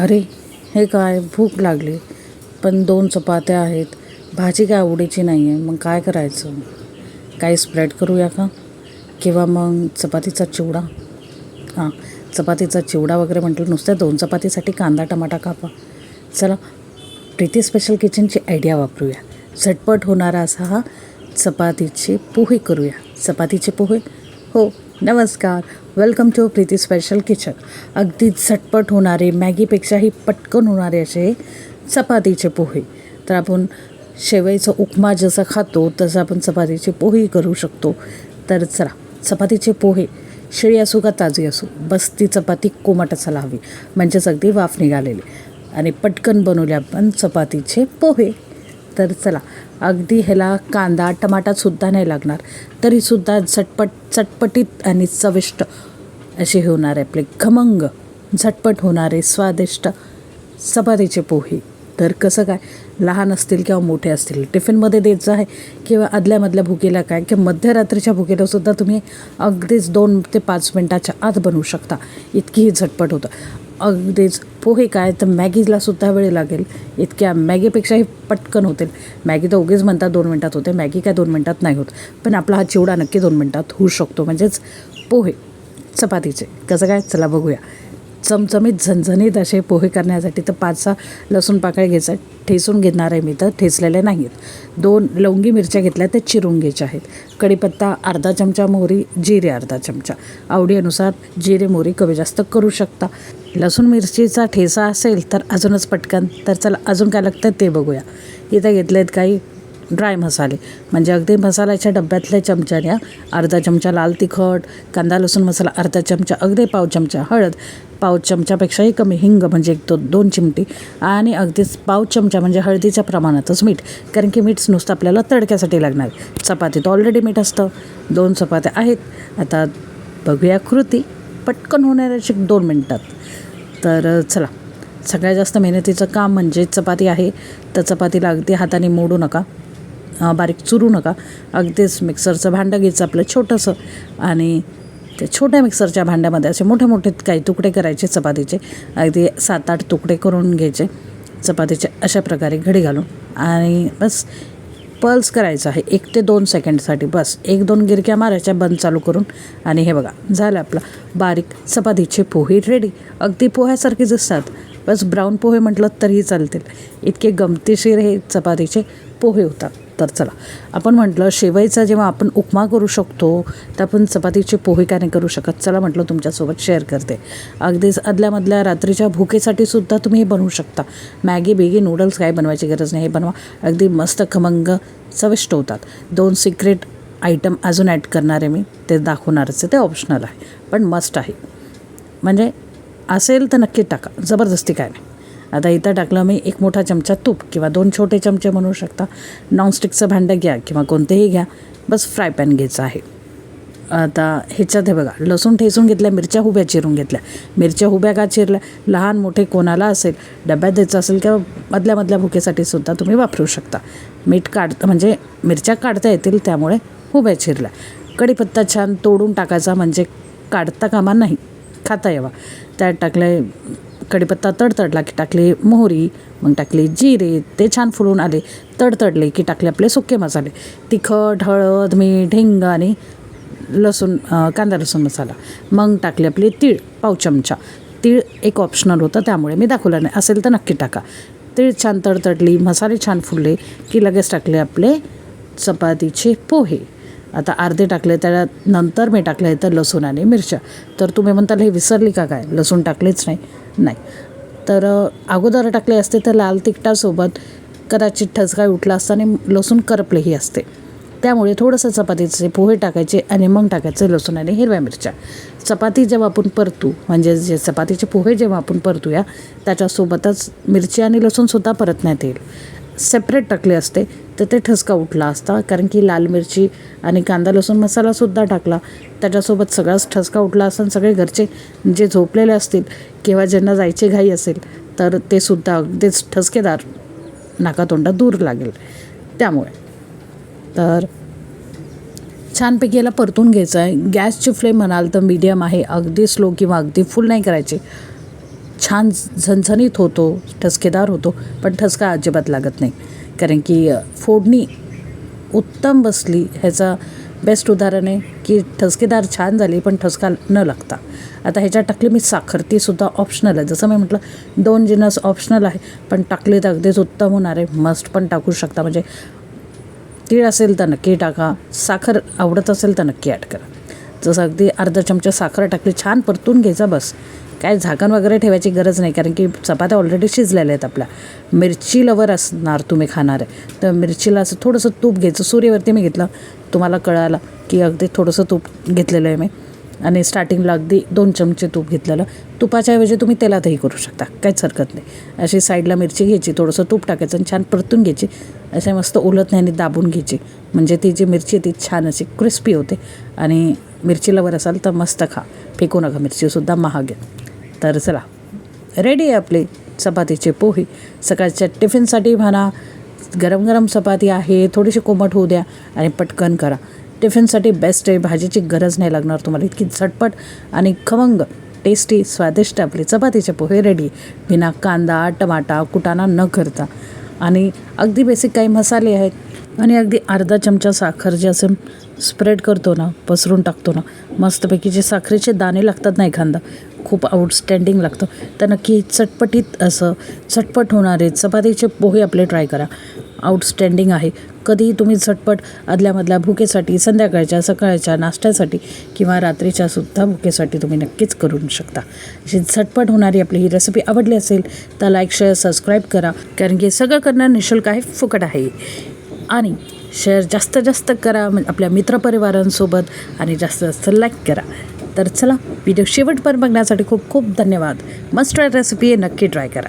अरे हे काय? भूक लागली. पण दोन चपात्या आहेत. भाजी काय आवडीची नाही आहे मग काय करायचं? काही स्प्रेड करूया का? किंवा मग चपातीचा चिवडा? हां चपातीचा चिवडा वगैरे म्हटलं नुसत्या दोन चपातीसाठी कांदा टमाटा कापा. चला प्रीती स्पेशल किचनची आयडिया वापरूया. झटपट होणारा असा हा चपातीचे पोहे करूया. चपातीचे पोहे? हो नमस्कार. Welcome to Preeti special kitchen अगदी झटपट होणारे मॅगीपेक्षाही पटकन होणारे असे चपातीचे पोहे. तर आपण शेवईचा उपमा जसा खातो तसं आपण चपातीचे पोहेही करू शकतो. तर चला चपातीचे पोहे शिळी असू का ताजी असू बस ती चपाती कोमट असायला हवी म्हणजेच अगदी वाफ निघालेली. आणि पटकन बनवले आपण चपातीचे पोहे. तर चला अगदी ह्याला कांदा टमाटासुद्धा नाही लागणार. तरीसुद्धा झटपट चटपटीत आणि चविष्ट असे होणार आहे आपले खमंग. झटपट होणारे स्वादिष्ट चपातीचे पोहे. तर कसं काय? लहान असतील किंवा मोठे असतील टिफिनमध्ये द्यायचं आहे किंवा आदल्यामधल्या भुकेला काय किंवा मध्यरात्रीच्या भुकेलासुद्धा तुम्ही अगदीच दोन ते पाच मिनटाच्या आत बनवू शकता. इतकीही झटपट होतं. अगदीच. पोहे काय? तर मॅगीला सुद्धा वेळ लागेल. इतक्या मॅगीपेक्षाही पटकन होतील. मॅगी तर उगीच म्हणतात दोन मिनटात होते. मॅगी काय दोन मिनटात नाही होत. पण आपला हा चिवडा नक्की दोन मिनटात होऊ शकतो. म्हणजेच पोहे चपातीचे. कसं काय? चला बघूया. चमचमीत झणझणीत असे पोहे करण्यासाठी तर पाच सहा लसूण पाकळ्या घ्यायचा. ठेसून घेणार आहे मी तर. ठेचलेले नाही आहेत दोन लवंगी मिरच्या घेतल्या त्या चिरून घ्यायच्या आहेत. कढीपत्ता अर्धा चमचा मोहरी जिरे अर्धा चमचा. आवडीनुसार जिरे मोहरी कमी जास्त करू शकता. लसूण मिरचीचा ठेचा असेल तर अजूनच पटकन. तर चला अजून काय लागतं ते बघूया. इथं घेतले आहेत काही ड्राय मसाले. म्हणजे अगदी मसाल्याच्या डब्यातल्या चमच्याने अर्धा चमचा लाल तिखट कांदा लसूण मसाला अर्धा चमचा अगदी पाव चमचा हळद पाव चमच्यापेक्षाही कमी हिंग म्हणजे एक दो दोन चिमटी आणि अगदीच पाव चमचा म्हणजे हळदीच्या प्रमाणातच मीठ. कारण की मीठ नुसतं आपल्याला तडक्यासाठी लागणार. चपातीत ऑलरेडी मीठ असतं. दोन चपात्या आहेत. आता बघूया कृती. पटकन होणाऱ्याची दोन मिनटात. तर चला. सगळ्यात जास्त मेहनतीचं काम म्हणजे चपाती आहे. तर चपातीला अगदी हाताने मोडू नका. बारीक चुरू नका. अगदीच मिक्सरचं भांडं घ्यायचं आपलं छोटंसं. आणि त्या छोट्या मिक्सरच्या भांड्यामध्ये असे मोठे मोठे काही तुकडे करायचे चपातीचे. अगदी सात आठ तुकडे करून घ्यायचे चपातीचे अशा प्रकारे घडी घालून. आणि बस पल्स करायचं आहे. एक ते दोन सेकंडसाठी बस. एक दोन गिरक्या मारायच्या बंद चालू करून. आणि हे बघा झालं आपलं. बारीक चपातीचे पोहे रेडी अगदी पोह्यासारखे दिसतात. बस ब्राऊन पोहे म्हटलं तरीही चालतील. इतके गमतीशीर हे चपातीचे पोहे होतात. तर चला. आपण म्हटलं शेवईचा जेव्हा आपण उपमा करू शकतो तर आपण चपातीचे पोहे काय नाही करू शकत? चला म्हटलं तुमच्यासोबत शेअर करते. अगदीच आदल्यामधल्या रात्रीच्या भुकेसाठी सुद्धा तुम्ही हे बनवू शकता. मॅगी बेगी नूडल्स काय बनवायची गरज नाही हे बनवा. अगदी मस्त खमंग चविष्ट होतात. दोन सिक्रेट आयटम अजून ॲड करणार आहे मी. ते दाखवणारच आहे ते ऑप्शनल आहे. पण मस्ट आहे. म्हणजे असेल तर नक्की टाका. जबरदस्ती काय नाही. आता इथं टाकलं मी एक मोठा चमचा तूप किंवा दोन छोटे चमचे म्हणू शकता. नॉनस्टिकचं भांडं घ्या किंवा कोणतेही घ्या. बस फ्राय पॅन घ्यायचं आहे. आता ह्याच्यात हे बघा लसूण ठेसून घेतल्या मिरच्या हुब्या चिरून घेतल्या. मिरच्या हुब्या का चिरल्या? लहान मोठे कोणाला असेल डब्यात द्यायचं असेल किंवा मधल्या मधल्या भुकेसाठी सुद्धा तुम्ही वापरू शकता. मीठ काढ म्हणजे मिरच्या काढता येतील त्यामुळे हुब्या चिरल्या. कढीपत्ता छान तोडून टाकायचा म्हणजे काढता कामा नाही. खाता यावा. त्यात टाकले कढीपत्ता तडतडला की टाकले मोहरी मग टाकले जिरे ते छान फुलून आले तडतडले की टाकले आपले सुके मसाले. तिखट हळद मीठ हिंग आणि लसूण कांदा लसूण मसाला. मग टाकले आपले तीळ पाव चमचा. तीळ एक ऑप्शनल होतं त्यामुळे मी दाखवलं नाही. असेल तर नक्की टाका. तीळ छान तडतडली मसाले छान फुलले की लगेच टाकले आपले चपातीचे पोहे. आता अर्धे टाकले त्या नंतर मी टाकले तर लसूण आणि मिरच्या. तर तुम्ही म्हणताल हे विसरली का काय? लसूण टाकलेच नाही. नाही. तर अगोदर टाकले असते तर लाल तिखटासोबत कदाचित ठसका उठला असता आणि लसूण करपलेही असते. त्यामुळे थोडंसं चपातीचे पोहे टाकायचे आणि मग टाकायचे लसूण आणि हिरव्या मिरच्या. चपाती जेव्हा आपण परतू म्हणजे जे चपातीचे पोहे जेव्हा आपण परतूया त्याच्यासोबतच मिरची आणि लसूणसुद्धा परतण्यात येईल. सेपरेट टाकले असते तर ते ठसका उठला असता. कारण की लाल मिरची आणि कांदा लसूण मसालासुद्धा टाकला. त्याच्यासोबत सगळाच ठसका उठला असता आणि सगळे घरचे जे झोपलेले असतील किंवा ज्यांना जायची घाई असेल तर ते सुद्धा अगदीच ठसकेदार नाकातोंडा दूर लागेल. त्यामुळे. तर छानपैकी याला परतून घ्यायचं आहे गॅसची फ्लेम म्हणाल तर मीडियम आहे. अगदी स्लो किंवा अगदी फुल नाही करायची. छान झणझणीत होतो ठसकेदार होतो पण ठसका अजिबात लागत नाही. कारण की फोडणी उत्तम बसली ह्याचा बेस्ट उदाहरण आहे की ठसकेदार छान झाली पण ठसका न लागता. आता ह्याच्यात टाकली मी साखर ती सुद्धा ऑप्शनल आहे. जसं मी म्हटलं दोन जिनस ऑप्शनल आहे पण टाकली तर अगदीच उत्तम होणार आहे. मस्ट पण टाकू शकता. म्हणजे तीळ असेल तर नक्की टाका साखर आवडत असेल तर नक्की ॲड करा. जसं अगदी अर्धा चमचा साखर टाकली छान परतून घ्यायचा बस. काय झाकण वगैरे ठेवायची गरज नाही कारण की चपात्या ऑलरेडी शिजलेल्या आहेत आपल्या. मिरची लवर असणार तुम्ही खाणार. आहे तर मिरचीला असं थोडंसं तूप घ्यायचं. सूर्यवरती मी घेतलं. तुम्हाला कळालं की अगदी थोडंसं तूप घेतलेलं आहे मी. आणि स्टार्टिंगला अगदी दोन चमचे तूप घेतलेलं. तुपाच्या ऐवजी तुम्ही तेलातही करू शकता. काहीच हरकत नाही. अशी साईडला मिरची घ्यायची थोडंसं तूप टाकायचं आणि छान परतून घ्यायची. असे मस्त उलत नाही दाबून घ्यायची. म्हणजे ती जी मिरची आहे ती छान अशी क्रिस्पी होते. आणि मिरची लवर असाल तर मस्त खा. फेकू नका मिरचीसुद्धा महाग आहे. तर चला रेडी आहे आपली चपातीचे पोहे. सकाळच्या टिफिनसाठी म्हणा गरम गरम चपाती आहे थोडीशी कोमट होऊ द्या आणि पटकन करा. टिफिनसाठी बेस्ट आहे भाजीची गरज नाही लागणार तुम्हाला. इतकी झटपट आणि खमंग टेस्टी स्वादिष्ट आपले चपातीचे पोहे रेडी बिना कांदा टमाटा कुटाणा न करता. आणि अगदी बेसिक काही मसाले आहेत. आणि अगदी अर्धा चमचा साखर जे असं स्प्रेड करतो ना पसरून टाकतो ना मस्तपैकी जे साखरेचे दाणे लागतात ना एखादा खूप आउटस्टँडिंग लागतं. तर नक्की चटपटीत असं चटपट होणारे चपातीचे पोहे आपले ट्राय करा. आउटस्टँडिंग आहे. कधीही तुम्ही झटपट आदल्यामधल्या भुकेसाठी संध्याकाळच्या सकाळच्या नाश्त्यासाठी किंवा रात्रीच्या सुद्धा भुकेसाठी तुम्ही नक्कीच करू शकता. अशी झटपट होणारी आपली ही रेसिपी आवडली असेल तर लाईक शेअर सबस्क्राईब करा. कारण की सगळं करणं निशुल्क आहे फुकट आहे. आणि शेअर जास्तीत जास्त करा म्हणजे आपल्या मित्रपरिवारांसोबत आणि जास्तीत जास्त लाईक करा. तर चला व्हिडिओ शेवटपर्यंत बघण्यासाठी खूप खूप धन्यवाद. मस्ट ट्राय रेसिपी नक्की ट्राय करा.